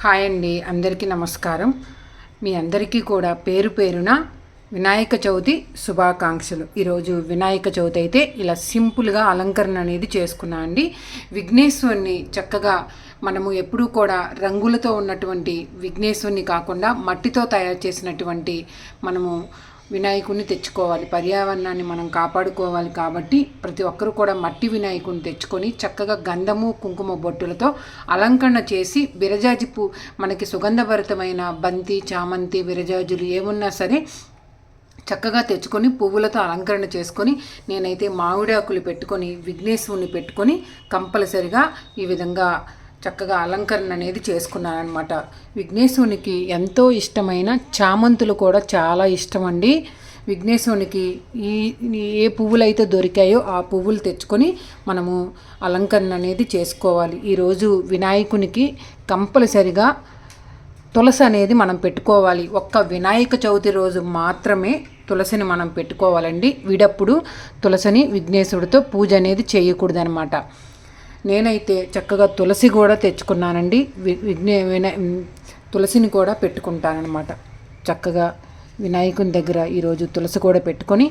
Hi అండి అందరికీ నమస్కారం. మీ అందరికీ కూడా పేరు పేరున వినాయక చవితి శుభాకాంక్షలు. ఈరోజు వినాయక చవితి అయితే ఇలా సింపుల్గా అలంకరణ అనేది చేసుకున్నా అండి. విఘ్నేశ్వరుని చక్కగా మనము ఎప్పుడూ కూడా రంగులతో ఉన్నటువంటి విఘ్నేశ్వరుని కాకుండా మట్టితో తయారు చేసినటువంటి మనము వినాయకుడిని తెచ్చుకోవాలి. పర్యావరణాన్ని మనం కాపాడుకోవాలి కాబట్టి ప్రతి ఒక్కరూ కూడా మట్టి వినాయకుడిని తెచ్చుకొని చక్కగా గంధము కుంకుమ బొట్టులతో అలంకరణ చేసి విరజాజి పూ మనకి సుగంధభరితమైన బంతి చామంతి విరజాజులు ఏమున్నా సరే చక్కగా తెచ్చుకొని పువ్వులతో అలంకరణ చేసుకొని నేనైతే మామిడాకులు పెట్టుకొని విఘ్నేశ్వరుని పెట్టుకొని కంపల్సరిగా ఈ విధంగా చక్కగా అలంకరణ అనేది చేసుకున్నానమాట అనమాట విఘ్నేశ్వరునికి ఎంతో ఇష్టమైన చామంతులు కూడా చాలా ఇష్టం అండి విఘ్నేశ్వరునికి ఈ ఏ పువ్వులు అయితే దొరికాయో ఆ పువ్వులు తెచ్చుకొని మనము అలంకరణ అనేది చేసుకోవాలి. ఈరోజు వినాయకునికి కంపల్సరిగా తులసి అనేది మనం పెట్టుకోవాలి. ఒక్క వినాయక చవితి రోజు మాత్రమే తులసిని మనం పెట్టుకోవాలండి. విడప్పుడు తులసిని విఘ్నేశ్వరుడితో పూజ అనేది చేయకూడదనమాట నేనైతే చక్కగా తులసి కూడా తెచ్చుకున్నానండి. వి- విఘ్నే వినా తులసిని కూడా పెట్టుకుంటానమాట చక్కగా వినాయకుని దగ్గర ఈరోజు తులసి కూడా పెట్టుకొని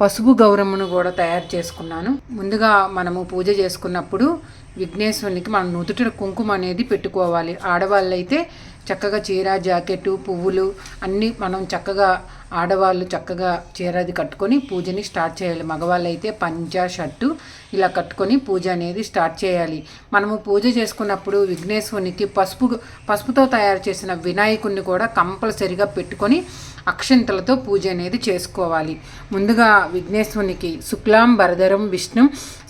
పసుపు గౌరమ్మను కూడా తయారు చేసుకున్నాను. ముందుగా మనము పూజ చేసుకున్నప్పుడు విఘ్నేశ్వరునికి మనం నుదుటిన కుంకుమ అనేది పెట్టుకోవాలి. ఆడవాళ్ళైతే చక్కగా చీర జాకెట్ పువ్వులు అన్నీ మనం చక్కగా ఆడవాళ్ళు చక్కగా చీర అది కట్టుకొని పూజని స్టార్ట్ చేయాలి. మగవాళ్ళు అయితే పంచ షర్టు ఇలా కట్టుకొని పూజ అనేది స్టార్ట్ చేయాలి. మనము పూజ చేసుకున్నప్పుడు విఘ్నేశ్వరునికి పసుపు పసుపుతో తయారు చేసిన వినాయకుడిని కూడా కంపల్సరిగా పెట్టుకొని అక్షంతలతో పూజ అనేది చేసుకోవాలి. ముందుగా విఘ్నేశ్వరునికి శుక్లాం భరధరం విష్ణు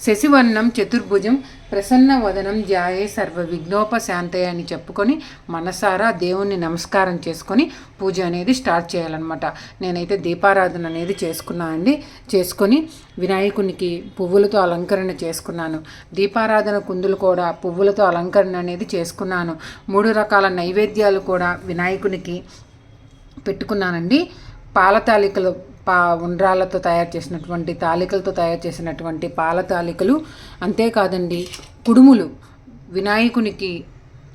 శశివర్ణం చతుర్భుజం ప్రసన్న వదనం ధ్యాయే సర్వ విఘ్నోపశాంతయ అని చెప్పుకొని మనసారా దేవుణ్ణి నమస్కారం చేసుకొని పూజ అనేది స్టార్ట్ చేయాలన్నమాట. నేనైతే దీపారాధన అనేది చేసుకున్నానండి చేసుకొని వినాయకునికి పువ్వులతో అలంకరణ చేసుకున్నాను. దీపారాధన కుందులు కూడా పువ్వులతో అలంకరణ అనేది చేసుకున్నాను. మూడు రకాల నైవేద్యాలు కూడా వినాయకునికి పెట్టుకున్నానండి. పాలతాలికలు పా ఉండ్రాలతో తయారు చేసినటువంటి తాలికలతో తయారు చేసినటువంటి పాల తాలికలు అంతేకాదండి కుడుములు. వినాయకునికి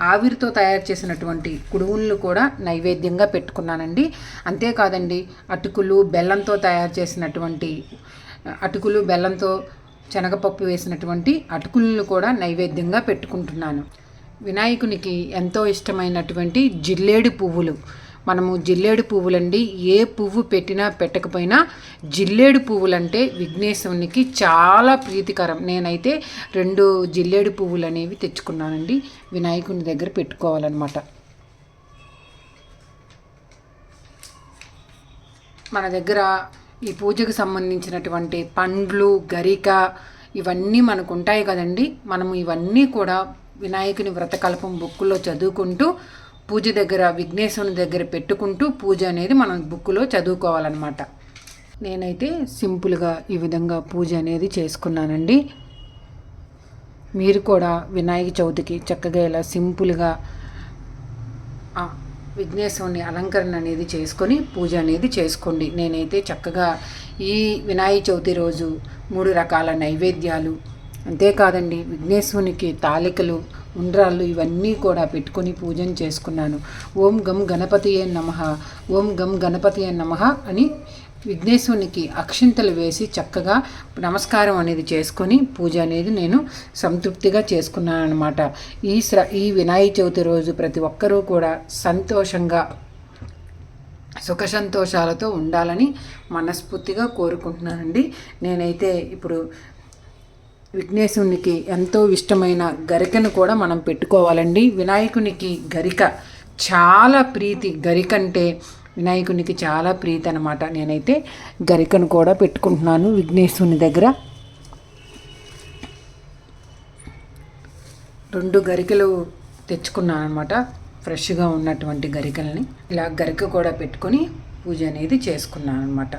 ఆవిరితో తయారు చేసినటువంటి కుడుములను కూడా నైవేద్యంగా పెట్టుకున్నానండి. అంతేకాదండి అటుకులు బెల్లంతో తయారు చేసినటువంటి అటుకులు బెల్లంతో శనగపప్పు వేసినటువంటి అటుకులను కూడా నైవేద్యంగా పెట్టుకుంటున్నాను. వినాయకునికి ఎంతో ఇష్టమైనటువంటి జిల్లేడు పువ్వులు. మనము జిల్లేడు పువ్వులండి. ఏ పువ్వు పెట్టినా పెట్టకపోయినా జిల్లేడు పువ్వులంటే విఘ్నేశ్వరునికి చాలా ప్రీతికరం. నేనైతే రెండు జిల్లేడు పువ్వులు అనేవి తెచ్చుకున్నానండి. వినాయకుని దగ్గర పెట్టుకోవాలన్నమాట. మన దగ్గర ఈ పూజకు సంబంధించినటువంటి పండ్లు గరిక ఇవన్నీ మనకు ఉంటాయి కదండి. మనము ఇవన్నీ కూడా వినాయకుని వ్రతకల్పం బుక్కులో చదువుకుంటూ పూజ దగ్గర విఘ్నేశ్వరుని దగ్గర పెట్టుకుంటూ పూజ అనేది మనం బుక్కులో చదువుకోవాలన్నమాట. నేనైతే సింపుల్గా ఈ విధంగా పూజ అనేది చేసుకున్నానండి. మీరు కూడా వినాయక చవితికి చక్కగా ఇలా సింపుల్గా విఘ్నేశ్వరుని అలంకరణ అనేది చేసుకొని పూజ అనేది చేసుకోండి. నేనైతే చక్కగా ఈ వినాయక చవితి రోజు మూడు రకాల నైవేద్యాలు అంతేకాదండి విఘ్నేశ్వరునికి తాలికలు ఉండ్రాళ్ళు ఇవన్నీ కూడా పెట్టుకొని పూజను చేసుకున్నాను. ఓం గం గణపతి నమ ఓం గం గణపతి నమ అని విఘ్నేశ్వరునికి అక్షింతలు వేసి చక్కగా నమస్కారం అనేది చేసుకొని పూజ అనేది నేను సంతృప్తిగా చేసుకున్నాను అనమాట ఈ శ్ర ఈ వినాయక చవితి రోజు ప్రతి ఒక్కరూ కూడా సంతోషంగా సుఖ సంతోషాలతో ఉండాలని మనస్ఫూర్తిగా కోరుకుంటున్నానండి. నేనైతే ఇప్పుడు విఘ్నేశునికి ఎంతో ఇష్టమైన గరికను కూడా మనం పెట్టుకోవాలండి. వినాయకునికి గరిక చాలా ప్రీతి. గరిక అంటే వినాయకునికి చాలా ప్రీతి అనమాట నేనైతే గరికను కూడా పెట్టుకుంటున్నాను విఘ్నేశ్వరుని దగ్గర. రెండు గరికలు తెచ్చుకున్నాను అనమాట ఫ్రెష్గా ఉన్నటువంటి గరికల్ని. ఇలా గరిక కూడా పెట్టుకొని పూజ అనేది చేసుకున్నాను అనమాట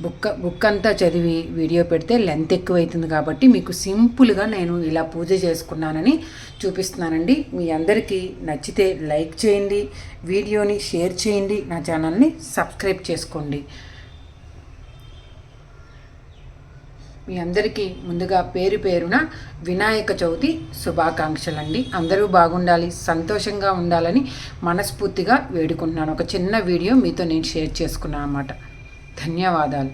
బుక్ బుక్ అంతా చదివి వీడియో పెడితే లెంత్ ఎక్కువ అవుతుంది కాబట్టి మీకు సింపుల్గా నేను ఇలా పూజ చేసుకున్నానని చూపిస్తున్నానండి. మీ అందరికీ నచ్చితే లైక్ చేయండి వీడియోని షేర్ చేయండి నా ఛానల్ని సబ్స్క్రైబ్ చేసుకోండి. మీ అందరికీ ముందుగా పేరు పేరున వినాయక చవితి శుభాకాంక్షలు అండి అందరూ బాగుండాలి సంతోషంగా ఉండాలని మనస్ఫూర్తిగా వేడుకుంటున్నాను. ఒక చిన్న వీడియో మీతో నేను షేర్ చేసుకున్నాను అన్నమాట ధన్యవాదాలు